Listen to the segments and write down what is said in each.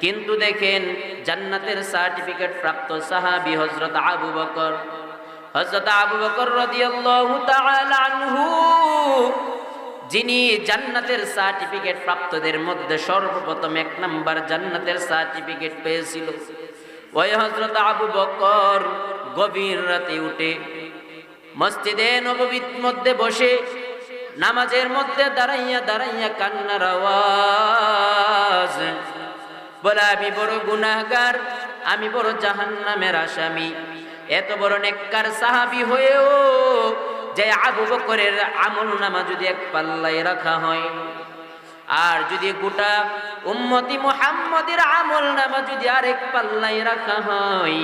কিন্তু দেখেন জান্নাতের সার্টিফিকেট প্রাপ্ত সাহাবি হজরত আবু বকর। হজরত আবু বকর রাদিয়াল্লাহু তাআলা আনহু, যিনি জান্নাতের সার্টিফিকেট প্রাপ্তদের মধ্যে সর্বপ্রথম এক নাম্বার জান্নাতের সার্টিফিকেট পেয়েছিল। ওই হজরত আবু বকর গভীর রাতে উঠে মসজিদে নববীর মধ্যে বসে নামাজের মধ্যে দাঁড়াইয়া দাঁড়াইয়া কান্নার আওয়াজ বলে, আমি বড় গুনাহগার, আমি বড় জাহান্নামের আসামি। এত বড় নেককার সাহাবি হয়েও যে আবু বকরের আমল নামা যদি এক পাল্লায় রাখা হয়, আর যদি গোটা উম্মতি মুহাম্মদের আমল নামা যদি আরেক পাল্লায় রাখা হয়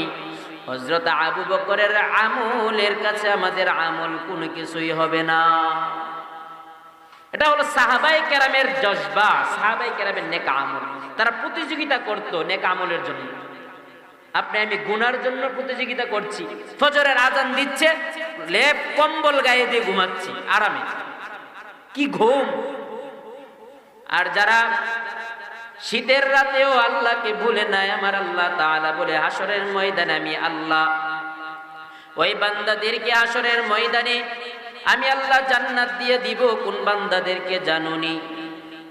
হজরত আবু বকরের আমলের কাছে আমাদের আমল কোনো কিছুই হবে না। এটা হলো সাহাবাই কেরামের জজবা, সাহাবাই কেরামের নেক আমল। তারা প্রতিযোগিতা করত নেক আমলের জন্য। আপনি, আমি গুনার জন্য প্রতিযোগিতা করছি। ফজরের আজান দিচ্ছে, লেপ কম্বল গায়ে দিয়ে ঘুমাচ্ছি, আরামে। কি ঘুম? আর যারা শীতের রাতেও আল্লাহকে ভুলে নাই, আমার আল্লাহ তাআলা বলে হাসরের ময়দানে আমি আল্লাহ। ওই বান্দাদেরকে হাসরের ময়দানে আমি আল্লাহ জান্নাত দিয়ে দিব, কোন বান্দাদেরকে জানুনি?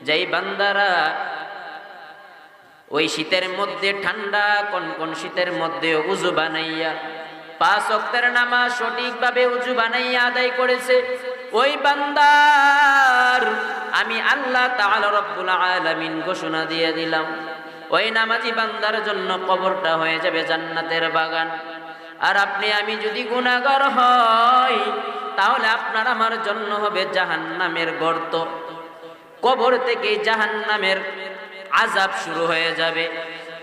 যেই বান্দারা ওই শীতের মধ্যে ঠান্ডা, কোন কোন শীতের মধ্যে উজু বানাইয়া, পাঁচ অক্তের নামাজ সঠিকভাবে উজু বানাইয়া আদায় করেছে, ওই বান্দার আমি আল্লাহ তাআলা রব্বুল আলামিন ঘোষণা দিয়ে দিলাম, ওই নামাজি বান্দার জন্য কবরটা হয়ে যাবে জান্নাতের বাগান। আর আপনি, আমি যদি গুনাহগার হই তাহলে আপনার আমার জন্য হবে জাহান্নামের গর্ত কবর থেকে জাহান্নামের আজাব শুরু হয়ে যাবে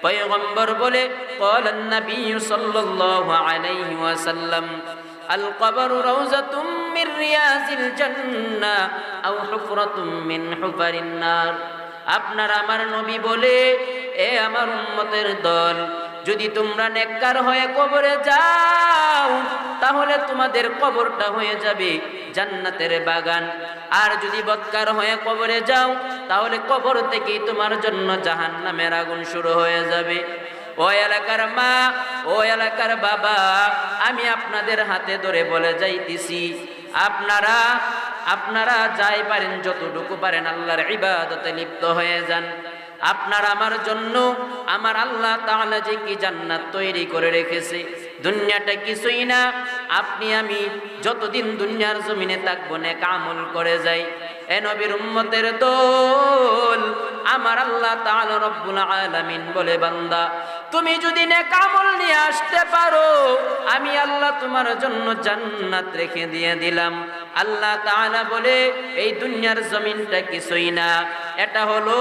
পয়গম্বর বলে قال النبي صلى الله عليه وسلم القبر روزة من رياض الجنة أو حفرة من حفر النار আপনার আমার নবী বলে এ আমার উম্মতের দল যদি তোমরা নেককার হয়ে কবরে যাও, তাহলে তোমাদের কবরটা হয়ে যাবে জান্নাতের বাগান। আর যদি বৎকার হয়ে কবরে যাও, তাহলে কবর থেকেই তোমার জন্য জাহান্নামের আগুন শুরু হয়ে যাবে। ও এলাকার মা, ও এলাকার বাবা, আমি আপনাদের হাতে ধরে বলে যাইতেছি, আপনারা আপনারা যাই পারেন, যতটুকু পারেন আল্লাহর ইবাদতে লিপ্ত হয়ে যান। আপনার আমার জন্য আমার আল্লাহ তাআলা যে কি জান্নাত তৈরি করে রেখেছে, দুনিয়াটা কিছুই না। আপনি আমি যতদিন দুনিয়ার জমিনে থাকব, নেক কামল করে যাই। এ নবীর উম্মতের দোল আমার আল্লাহ তাআলা রব্বুল আলামিন বলে, বান্দা, তুমি যদি নেক আমল নিয়ে আসতে পারো, আমি আল্লাহ তোমার জন্য জান্নাত রেখে দিয়ে দিলাম। আল্লাহ তাআলা বলে, এই দুনিয়ার জমিনটা কিছুই না। এটা হলো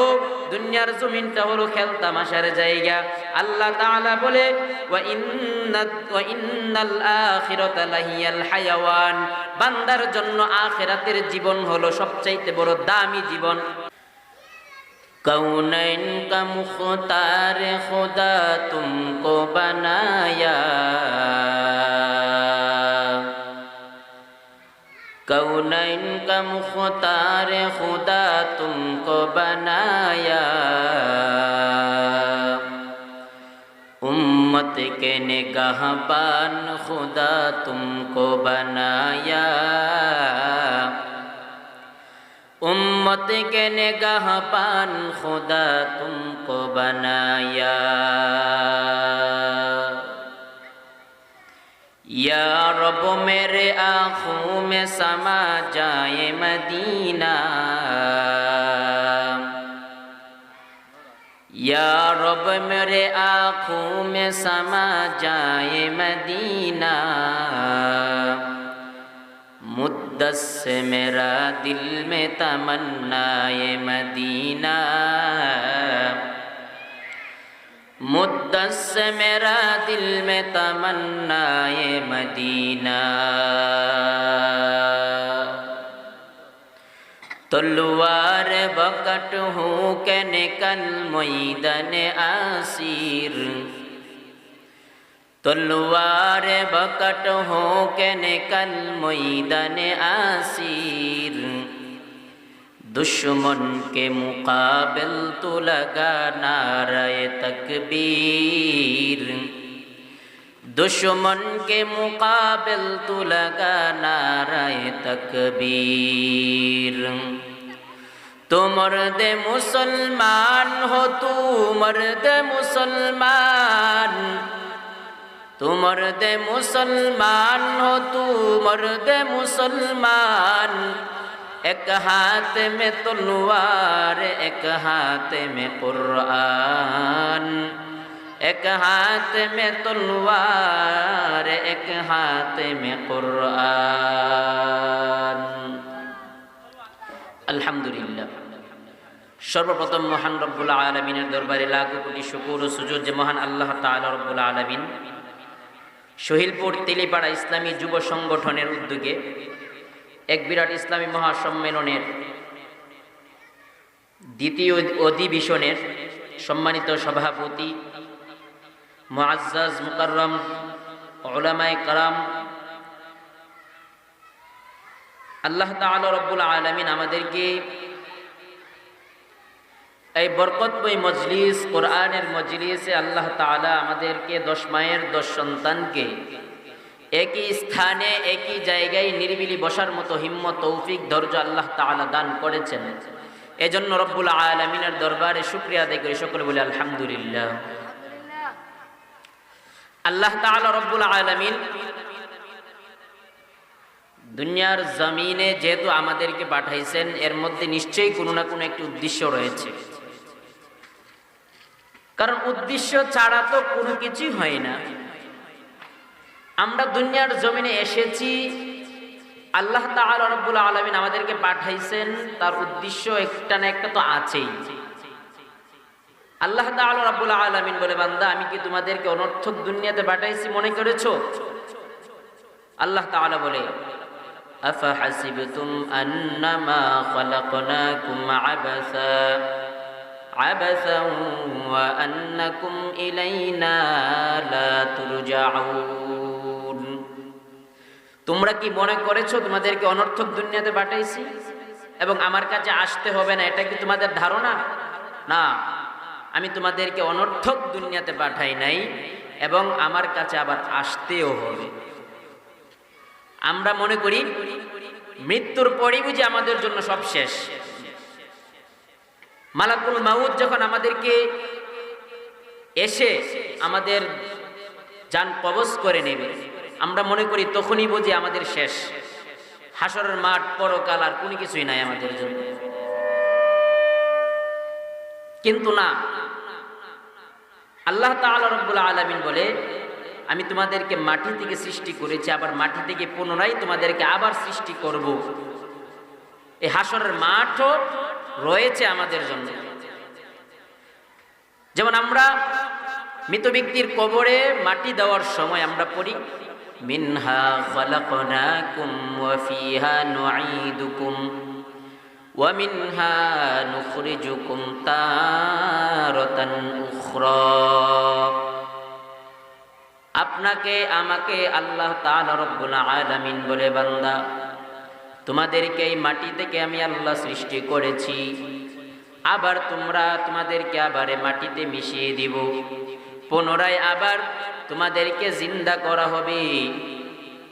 দুনিয়ার জমিনটা হলো খেলতামাশার জায়গা। আল্লাহ তাআলা বলে ওয়া ইন্নাত ওয়া ইন্নাল আখিরাতা লাহিয়াল হায়াওয়ান। বান্দার জন্য আখিরাতের জীবন হলো সবচাইতে বড় দামি জীবন। কাউনাইন কা মুখতার খোদা তুমকো বানায়া। কাউনাইন मुख्तार खुदा तुमको बनाया उम्मत के निगाहबान खुदा तुमको बनाया उम्मत के निगाहबान खुदा तुमको बनाया या रब मेरे आँखों में समा जाए मदीना। या रब मेरे आँखों में समा जाए मदीना। मुद्दत से मेरा दिल में तमन्नाए मदीना। मुद्दत से मेरा दिल में तमन्नाए मदीना। तलवार बकट हूँ के निकल मैदन आसिर। तलवार बकट हो के निकल मैदान आसिर। दुश्मन के मुकाबिल तो लगा नारे तकबीर दुश्मन के मुकाबिल तू लगा नाराय तकबीर तो मर्द मुसलमान हो तू मर्द मुसलमान तू मर्द मुसलमान हो तू मर्द मुसलमान এক হাতে মে তলুয়ার এক হাতে মে কুরআন এক হাতে মে তলুয়ার এক হাতে মে কুরআন আলহামদুলিল্লাহ সর্বপ্রথম মহান রব্বুল আলমিনের দরবারে লাগু কোটি শুকুর ও সুযোগ যে মহান আল্লাহ তাআলা রব্বুল আলমিন। শহীলপুর তেলিপাড়া ইসলামী যুব সংগঠনের উদ্যোগে এক বিরাট ইসলামী মহাসম্মেলনের দ্বিতীয় অধিবেশনের সম্মানিত সভাপতি, মুআজ্জাজ মুকাররম ওলামায়ে কারাম, আল্লাহ তাআলা রব্বুল আলামিন আমাদেরকে এই বরকতময় মজলিস, কোরআনের মজলিসে আল্লাহ তাআলা আমাদেরকে দশ মায়ের দশ সন্তানকে একই স্থানে, একই জায়গায় নিরিবিলি বসার মতো হিম্মত, তৌফিক, ধৈর্য আল্লাহ তাআলা দান করেছেন। এজন্য রব্বুল আলমিনের দরবারে শুক্রিয়া আদায় করি, সকলে বলে আলহামদুলিল্লাহ। আল্লাহ তাআলা রব্বুল আলামিন দুনিয়ার জমিনে যেহেতু আমাদেরকে পাঠাইছেন, এর মধ্যে নিশ্চয়ই কোনো না কোনো একটি উদ্দেশ্য রয়েছে। কারণ উদ্দেশ্য ছাড়া তো কোনো কিছুই হয় না। আমরা দুনিয়ার জমিনে এসেছি আল্লাহ তাআলা রব্বুল আলামিন আমাদেরকে পাঠাইছেন তার উদ্দেশ্য একটা না একটা তো আছেই আল্লাহ তাআলা রব্বুল আলামিন বলে বান্দা আমি কি তোমাদেরকে অনর্থক দুনিয়াতে পাঠাইছি মনে করেছো আল্লাহ তাআলা বলে أفحسبتم أنما خلقناكم عبثا عبثا وأنكم إلينا لا ترجعون তোমরা কি মনে করেছ তোমাদেরকে অনর্থক দুনিয়াতে পাঠাইছি? এবং আমার কাছে আসতে হবে না, এটা কি তোমাদের ধারণা? না, আমি তোমাদেরকে অনর্থক দুনিয়াতে পাঠাই নাই, এবং আমার কাছে আবার আসতেও হবে। আমরা মনে করি, মৃত্যুর পরই বুঝি আমাদের জন্য সব শেষ। মালাকুল মাউদ যখন আমাদেরকে এসে আমাদের যান কবজ করে নেবে আমরা মনে করি তখনই বুঝি আমাদের শেষ। হাসরের মাঠ, পরকাল আর কোনো কিছুই নাই আমাদের জন্য। কিন্তু না, আল্লাহ রব্বুল আলামিন বলে, আমি তোমাদেরকে মাটি থেকে সৃষ্টি করেছি, আবার মাটি থেকে পুনরায় তোমাদেরকে আবার সৃষ্টি করব। এই হাসরের মাঠও রয়েছে আমাদের জন্য। যেমন আমরা মৃত ব্যক্তির কবরে মাটি দেওয়ার সময় আমরা পড়ি ওয়া ফিহা নুঈদুকুম ওয়া মিনহা নুখরিজুকুম তারাতান উখরা। আপনাকে, আমাকে আল্লাহ রব্বুল আলামিন বলে, বান্দা, তোমাদেরকে এই মাটি থেকে আমি আল্লাহ সৃষ্টি করেছি। আবার তোমরা তোমাদেরকে আবার মাটিতে মিশিয়ে দিব। পুনরায় আবার তোমাদেরকে জিন্দা করা হবে।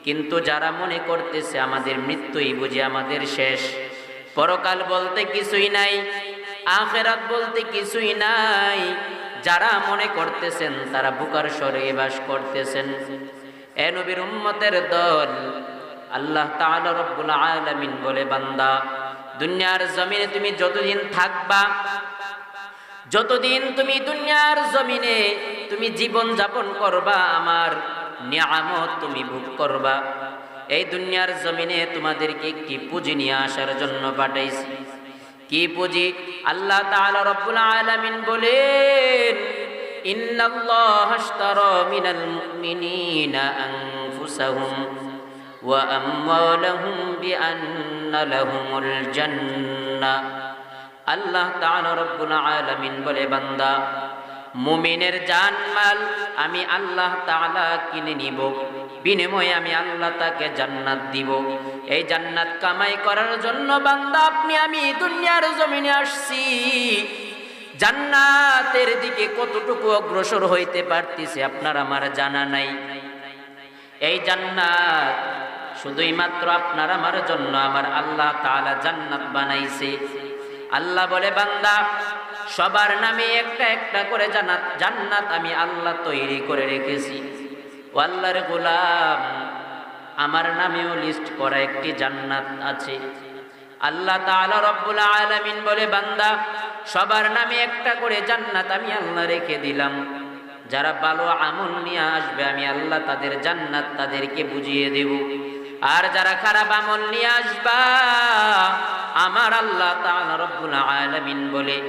কিন্তু যারা মনে করতেছে আমাদের মৃত্যুই বুঝে আমাদের শেষ। পরকাল বলতে কিছুই নাই, আখেরাত বলতে কিছুই নাই। যারা মনে করতেছেন তারা বুকার স্বরে বাস করতেছেন। এ নবীর উম্মতের দল, আল্লাহ তাআলা রব্বুল আলামিন বলে, বান্দা, দুনিয়ার জমিনে তুমি যতদিন থাকবা যতদিন তুমি দুনিয়ার জমিনে তুমি জীবন যাপন করবা, আমার নিয়ামত তুমি ভোগ করবা। এই দুনিয়ার জমিনে তোমাদেরকে একটি পুঁজি নিয়ে আসার জন্য পাঠাইছি। কি পুঁজি? আল্লাহ তাআলা রব্বুল আলামিন বলেন, ইন্নাল্লাহ আশতারা মিনাল মুমিনিনা আনফুসাহুম ওয়া আমওয়ালাহুম বিআন্না লাহুমুল জান্নাহ আল্লাহ রব্বুল আলামিন বলে, বান্দা, মুমিনের জানমাল আমি আল্লাহ তাআলা কিনে নিব, বিনিময়ে আমি আল্লাহ তাকে জান্নাত দিব। এই জান্নাত কামাই করার জন্য বান্দা, আপনি, আমি দুনিয়ার জমিনে আসছি। জান্নাতের দিকে কতটুকু অগ্রসর হইতে পারতেছে আপনার আমার জানা নাই। এই জান্নাত শুধুই মাত্র আপনার আমার জন্য আমার আল্লাহ তাআলা জান্নাত বানাইছে। আল্লাহ বলে, বান্দা, সবার নামে একটা একটা করে জান্নাত জান্নাত আমি আল্লাহ তৈরি করে রেখেছি। আল্লাহর গোলাম, আমার নামেও লিস্ট করা একটি জান্নাত আছে। আল্লাহ তাআলা রব্বুল আলামিন বলে, বান্দা, সবার নামে একটা করে জান্নাত আমি আল্লাহ রেখে দিলাম। যারা ভালো আমল নিয়ে আসবে, আমি আল্লাহ তাদের জান্নাত তাদেরকে বুঝিয়ে দেব। আর যারা খারাপ আমল নিয়ে আসবা, আমার আল্লাহ তাআলা আলামিন বলে,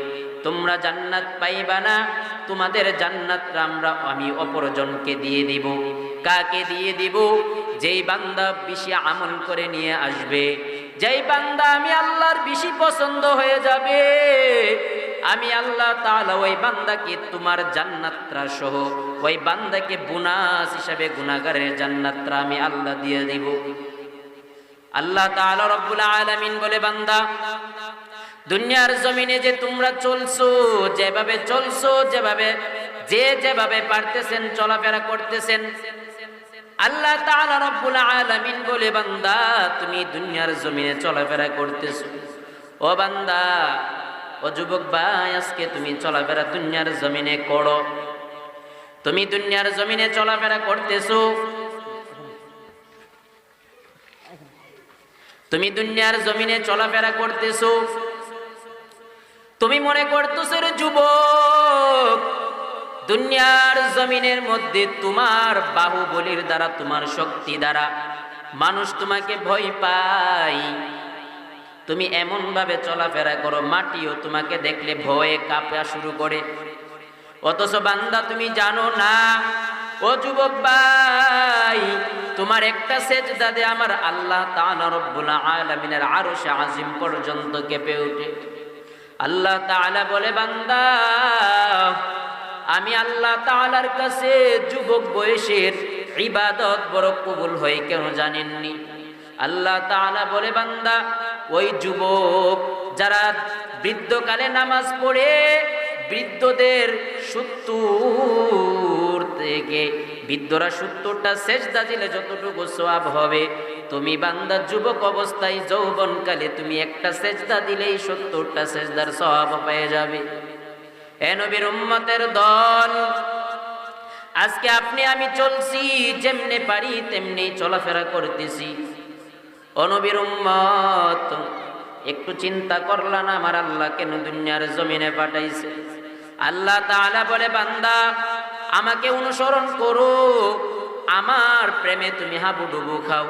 তোমরা জান্নাত পাইবা না, তোমাদের জান্নাত আমরা, আমি অপরজনকে দিয়ে দিব। কাকে দিয়ে দিব? যেই বান্দা বেশি আমল করে নিয়ে আসবে, যেই বান্দা আমি আল্লাহর বেশি পছন্দ হয়ে যাবে আমি আল্লাহ তাআলা ওই বান্দাকে তোমার জান্নাতরা সহ ওই বান্দাকে বুনাস হিসাবে গুনাহগারের জান্নাতরা আমি আল্লাহ দিয়ে দিব। আল্লাহ তাআলা রব্বুল আলামিন বলে, বান্দা, দুনিয়ার জমিনে যে তোমরা চলছো, যেভাবে চলছো, যেভাবে, যে যেভাবে পারতেছেন, চলাফেরা করতেছেন, আল্লাহ তাআলা রব্বুল আলামিন বলে, বান্দা, তুমি দুনিয়ার জমিনে চলাফেরা করতেছো। ও বান্দা ও যুবক ভাই, আজকে তুমি চলাফেরা দুনিয়ার জমিনে করো। তুমি দুনিয়ার জমিনে চলাফেরা করতেছো। তুমি দুনিয়ার জমিনে চলাফেরা করতেছো। তুমি মনে করতেছো যুবক, দুনিয়ার জমিনের মধ্যে তোমার বাহুবলির দ্বারা, তোমার শক্তি দ্বারা মানুষ তোমাকে ভয় পায়। তুমি এমন ভাবে চলাফেরা করো, মাটিও তোমাকে দেখলে ভয়ে কাঁপা শুরু করে। অথচ বান্দা, তুমি জানো না, ও যুবক ভাই, তোমার একটা সেজদা দে আমার আল্লাহ আলামিনের আরশে আজিম পর্যন্ত কেঁপে ওঠে। আল্লাহ তাআলা বলে, বান্দা, আমি আল্লাহ তাআলার কাছে যুবক বয়সের ইবাদত বড় কবুল হয়ে কেন জানেননি? আল্লাহ তাআলা বলে, বান্দা ওই যুবক যারা বৃদ্ধকালে নামাজ পড়ে বৃদ্ধদের সত্তর থেকে, বৃদ্ধরা সত্তরটা সেজদা দিলে যতটুকু সোয়াব হবে। তুমি বান্দা, যুবক অবস্থায় যৌবনকালে তুমি একটা সেজদা দিলেই সত্তরটা সেজদার সোয়াব পেয়ে যাবে। এ নবীর উম্মতের দল, আজকে আপনি, আমি চলছি যেমনে পারি তেমনি চলাফেরা করতেছি। অনবীর উম্মত, একটু চিন্তা করলা না আমার আল্লাহ কেন দুনিয়ার জমিনে পাঠাইছে? আল্লাহ তাআলা বলে, বান্দা, আমাকে অনুসরণ করো, আমার প্রেমে তুমি হাবুডুবু খাও।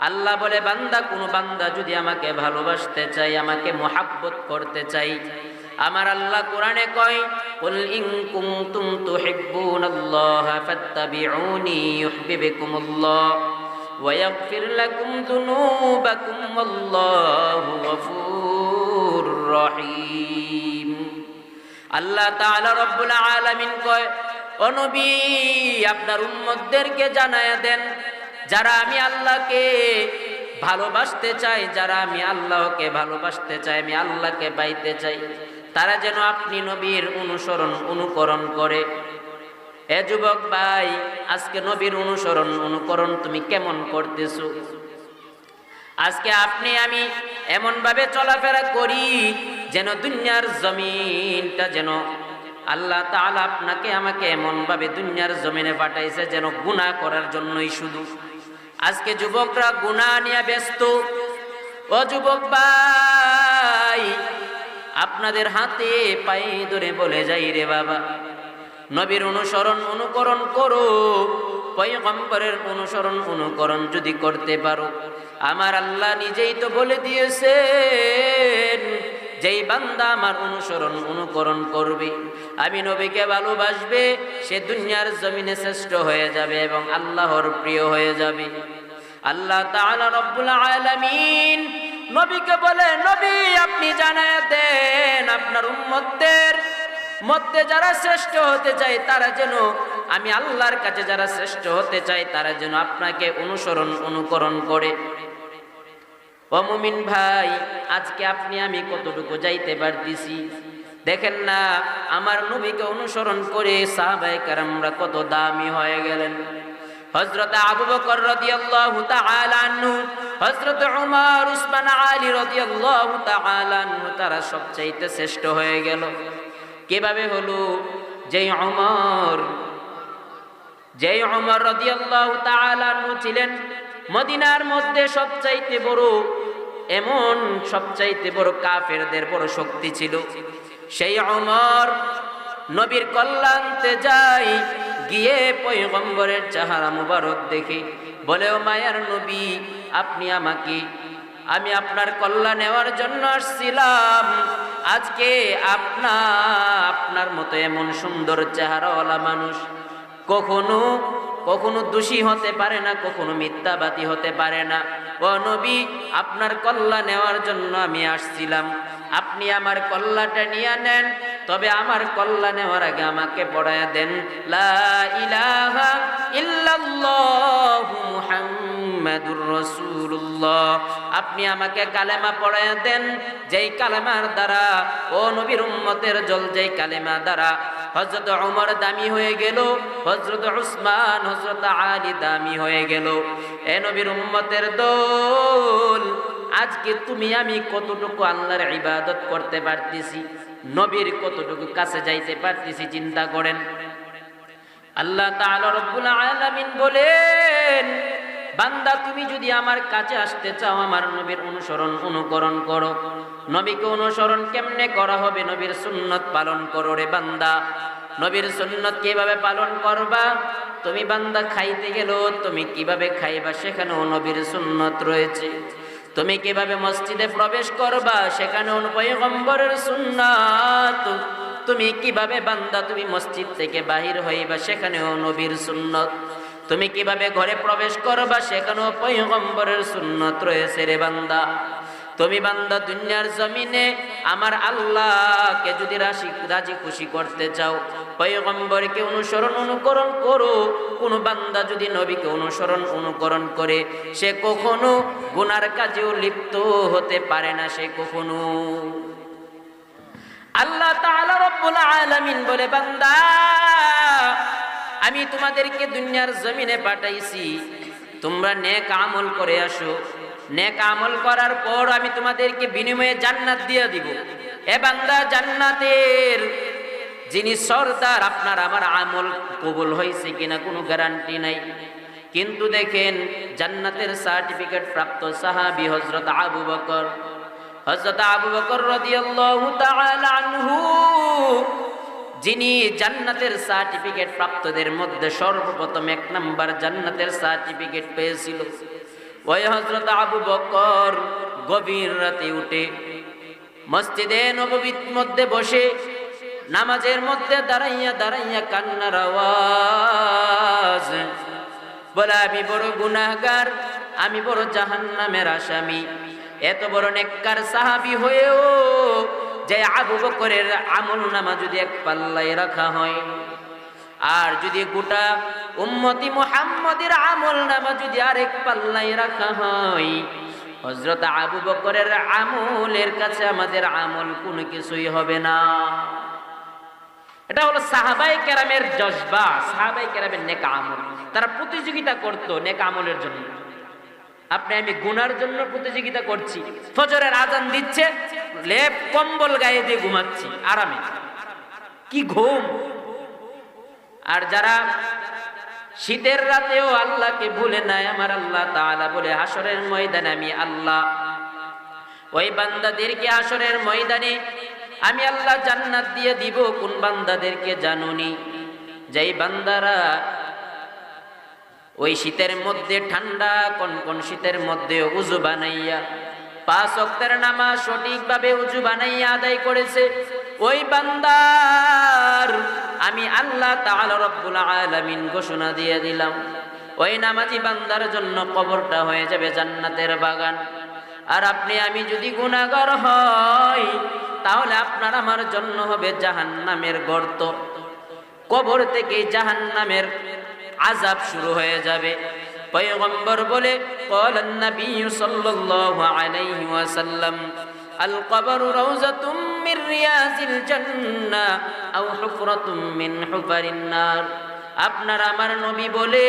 আল্লাহ বলে, বান্দা, কোন বান্দা যদি আমাকে ভালোবাসতে চাই আমাকে মোহাব্বত করতে চাই আমার আল্লাহ কোরআনে কয়, কুল ويغفر لكم ذنوبكم والله غفور رحيم আল্লাহ তাআলা রব্বুল আলামিন কয় ও নবী আপনার উম্মতদেরকে জানায়া দেন যারা আমি আল্লাহকে ভালোবাসতে চাই যারা আমি আল্লাহকে ভালোবাসতে চাই আমি আল্লাহকে পাইতে চাই তারা যেন আপনি নবীর অনুসরণ অনুকরণ করে এ যুবক ভাই, আজকে নবীর অনুসরণ, অনুকরণ তুমি কেমন করতেছো? আজকে আপনি আমি এমন ভাবে চলাফেরা করি যেন দুনিয়ার জমিনটা যেন আল্লাহ তাআলা আপনাকে আমাকে এমন ভাবে দুনিয়ার জমিনে পাঠাইছে যেন গুনাহ করার জন্যই শুধু। আজকে যুবকরা গুনাহ নিয়ে ব্যস্ত। ও যুবক ভাই, আপনাদের হাতে পায়ে ধরে বলে যাই রে বাবা। নবীর অনুসরণ অনুকরণ করো। পয়গম্বরের অনুসরণ অনুকরণ যদি করতে পারো। আমার আল্লাহ নিজেই তো বলে দিয়েছেন, যেই বান্দা আমার অনুসরণ অনুকরণ করবে, আমি নবীকে ভালোবাসবে, সে দুনিয়ার জমিনে শ্রেষ্ঠ হয়ে যাবে এবং আল্লাহর প্রিয় হয়ে যাবে। আল্লাহ তাআলা রব্বুল আলামিন নবীকে বলে, নবী, আপনি জানায় দেন আপনার উম্মতদের মধ্যে যারা শ্রেষ্ঠ হতে চায়, তারা যেন, আমি আল্লাহর কাছে যারা শ্রেষ্ঠ হতে চায়, তারা যেন আপনাকে অনুসরণ, অনুকরণ করে। অমুমিন ভাই, আজকে আপনি, আমি কতটুকু যাইতে পারতেছি? দেখেন না, আমার নবীকে অনুসরণ করে সাহাবায়ে কেরামরা কত দামি হয়ে গেলেন। হযরত আবু বকর রাদিয়াল্লাহু তাআলা আনহু, হযরত উমর, উসমান, আলী রাদিয়াল্লাহু তাআলা আনহু, তারা সবচাইতে শ্রেষ্ঠ হয়ে গেল। কীভাবে হলো? যেই উমর যেই উমর রাদিয়াল্লাহু তাআলা ছিলেন, মদিনার মধ্যে সবচাইতে বড়, এমন সবচাইতে বড় কাফেরদের বড় শক্তি ছিল। সেই উমর নবীর কল্যাণতে যাই গিয়ে পয়গম্বরের চেহারা মুবারক দেখে বলে, ও মায়ার নবী, আপনি আমাকে আমি আপনার কল্যাণ নেওয়ার জন্য আসছিলাম। আজকে আপনা, আপনার মতো এমন সুন্দর চেহারাওয়ালা মানুষ কখনো কখনো দোষী হতে পারে না, কখনো মিথ্যাবাদী হতে পারে না। ও নবী, আপনার কল্লা নেওয়ার জন্য আমি আসছিলাম। আপনি আমার কল্লাটা নিয়ে নেন, তবে আমার কল্লা নেওয়ার আগে আমাকে পড়ায় দেন। লা ইলাহা ইল্লাল্লাহু মুহাম্মাদুর রাসূলুল্লাহ। আপনি আমাকে কালেমা পড়ায় দেন, যেই কালেমার দ্বারা, ও নবীর উম্মতের জল যেই কালেমা দ্বারা হজরত উমর দামি হয়ে গেল হজরত উসমান হজরত আলী দামি হয়ে গেল। এ নবীর উম্মতের দোল, আজকে তুমি আমি কতটুকু আল্লাহর ইবাদত করতে পারতেছি, নবীর কতটুকু কাছে যাইতে পারতেছি চিন্তা করেন। আল্লাহ তাআলা রব্বুল আলামিন বলেন বান্দা, তুমি যদি আমার কাছে আসতে চাও, আমার নবীর অনুসরণ, অনুকরণ করো। নবীকে অনুসরণ কেমনে করা হবে? নবীর সুন্নত পালন করো রে বান্দা। নবীর সুন্নত কীভাবে পালন করবা? তুমি বান্দা খাইতে গেলেও তুমি কীভাবে খাইবা সেখানেও নবীর সুন্নত রয়েছে। তুমি কীভাবে মসজিদে প্রবেশ করবা, সেখানেও পয়গম্বরের সুন্নাত। তুমি কীভাবে বান্দা, তুমি মসজিদ থেকে বাহির হইবা, সেখানেও নবীর সুন্নত। তুমি কীভাবে ঘরে প্রবেশ করবা সেখানেও পয়গম্বরের সুন্নত রয়েছে রে বান্দা? তুমি বান্দা, দুনিয়ার জমিনে আমার আল্লাহকে যদি রাশি, রাজি খুশি করতে চাও, পয়গম্বরকে অনুসরণ, অনুকরণ করো। কোন বান্দা যদি নবীকে অনুসরণ, অনুকরণ করে, সে কখনো গুনার কাজেও লিপ্ত হতে পারে না, সে কখনো। আল্লাহ তাআলা রব্বুল আলামিন বলে, বান্দা আমি তোমাদেরকে দুনিয়ার জমিনে পাঠাইছি। তোমরা নেক আমল করে আসো। নেক আমল করার পর আমি তোমাদেরকে বিনিময়ে জান্নাত দিয়ে দিব। এ বান্দা জান্নাতের যিনি সর্দার, আপনার আমার আমল কবুল হয়েছে কিনা কোনো গ্যারান্টি নাই। কিন্তু দেখেন, জান্নাতের সার্টিফিকেট প্রাপ্ত সাহাবি হজরত আবু বকর। হজরত আবু বকর রাদিয়াল্লাহু তাআলা আনহু যিনি জান্নাতের সার্টিফিকেট প্রাপ্তদের মধ্যে সর্বপ্রথম এক নাম্বার জান্নাতের সার্টিফিকেট পেয়েছিল। ওই হজরত আবু বকর গভীর রাতে উঠে মসজিদে নববীর মধ্যে বসে নামাজের মধ্যে দাঁড়াইয়া দাঁড়াইয়া কান্নার আওয়াজ, বলে, আমি বড় গুনাহগার, আমি বড় জাহান্নামের আসামি। এত বড় নেককার সাহাবি হয়েও যে আবু বকরের আমল নামা যদি এক পাল্লায় রাখা হয়, আর যদি গোটা উম্মতি মুহাম্মদের আমল নামা যদি আরেক পাল্লায় রাখা হয় হজরত আবু বকরের আমলের কাছে আমাদের আমল কোনো কিছুই হবে না। এটা হলো সাহাবাই কেরামের জজবা সাহাবাই কেরামের নেকা আমল। তারা প্রতিযোগিতা করতো নেকা আমলের জন্য। আপনি, আমি গুনার জন্য প্রতিযোগিতা করছি। ফজরের আজান দিচ্ছে, লেপ, কম্বল গায়ে দিয়ে ঘুমাচ্ছি, আরামে। কি ঘুম? আর যারা শীতের রাতেও আল্লাহকে ভুলে নাই, আমার আল্লাহ তাআলা বলে হাসরের ময়দানে আমি আল্লাহ। ওই বান্দাদেরকে হাসরের ময়দানে আমি আল্লাহ জান্নাত দিয়ে দিব, কোন বান্দাদেরকে জানুনি? যেই বান্দারা ওই শীতের মধ্যে ঠান্ডা, কোন কোন শীতের মধ্যে উজু বানাইয়া, পাঁচ অক্তের নামাজ সঠিকভাবে উজু বানাইয়া আদায় করেছে, ওই বান্দার আমি আল্লাহ তাআলা রব্বুল আলামিন ঘোষণা দিয়ে দিলাম, ওই নামাজি বান্দার জন্য কবরটা হয়ে যাবে জান্নাতের বাগান। আর আপনি, আমি যদি গুনাহগার হই, তাহলে আপনার আমার জন্য হবে জাহান্নামের গর্ত। কবর থেকে জাহান্নামের আজাব শুরু হয়ে যাবে। পয়গম্বর বলে আপনার আমার নবী বলে,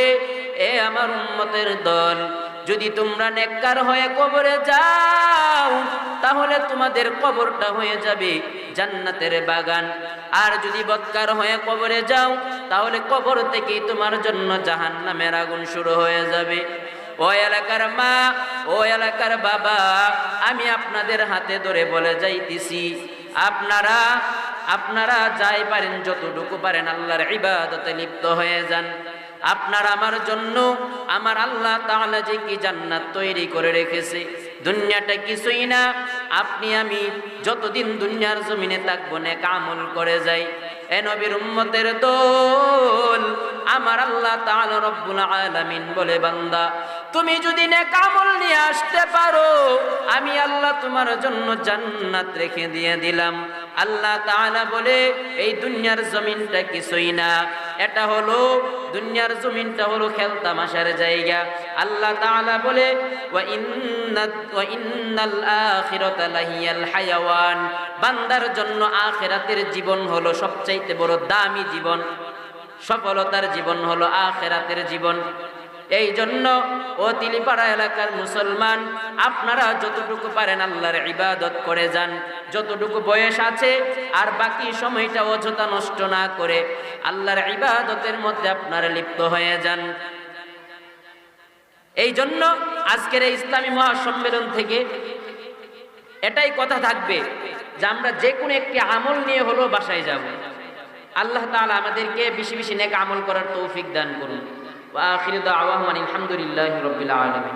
এ আমার উম্মতের দল, যদি তোমরা নেককার হয়ে কবরে যাও, তাহলে তোমাদের কবরটা হয়ে যাবে জান্নাতের বাগান। আর যদি বৎকার হয়ে কবরে যাও তাহলে কবর থেকেই তোমার জন্য জাহান্নামের আগুন শুরু হয়ে যাবে। ও এলাকার মা, ও এলাকার বাবা, আমি আপনাদের হাতে ধরে বলে যাইতেছি, আপনারা আপনারা যাই পারেন, যতটুকু পারেন আল্লাহর ইবাদতে লিপ্ত হয়ে যান। আপনার আমার জন্য, আমার আল্লাহ তাআলা যে কি জান্নাত তৈরি করে রেখেছে, দুনিয়াটা কিছুই না। আপনি, আমি যতদিন দুনিয়ার জমিনে থাকব, নেক আমল করে যাই। এ নবীর উম্মতের দোল, আমার আল্লাহ তাআলা রব্বুল আলামিন বলে, বান্দা, তুমি যদি নেক আমল নিয়ে আসতে পারো, আমি আল্লাহ তোমার জন্য জান্নাত রেখে দিয়ে দিলাম। আল্লাহ তাআলা বলে, এই দুনিয়ার জমিনটা কিছুই না। এটা হলো, দুনিয়ার জমিনটা হলো খেলতামাশার জায়গা। আল্লাহ তাআলা বলে ওয়া ইন্নাল আখিরাতা লাহিয়াল হায়াওয়ান। বান্দার জন্য আখিরাতের জীবন হলো সবচাইতে বড় দামি জীবন। সফলতার জীবন হলো আখেরাতের জীবন। এই জন্য ও তিলিপাড়া এলাকার মুসলমান, আপনারা যতটুকু পারেন আল্লাহর ইবাদত করে যান। যতটুকু বয়স আছে আর বাকি সময়টা অযথা নষ্ট না করে আল্লাহর ইবাদতের মধ্যে আপনারা লিপ্ত হয়ে যান। এই জন্য আজকের এই ইসলামী মহাসম্মেলন থেকে এটাই কথা থাকবে। যে আমরা যে কোনো একটি আমল নিয়ে হলো বাসায় যাব। আল্লাহ তালা আমাদেরকে বেশি বেশি নেক আমল করার তৌফিক দান করুন। আলহামদুলিল্লাহ রবিল্লা আলামিন।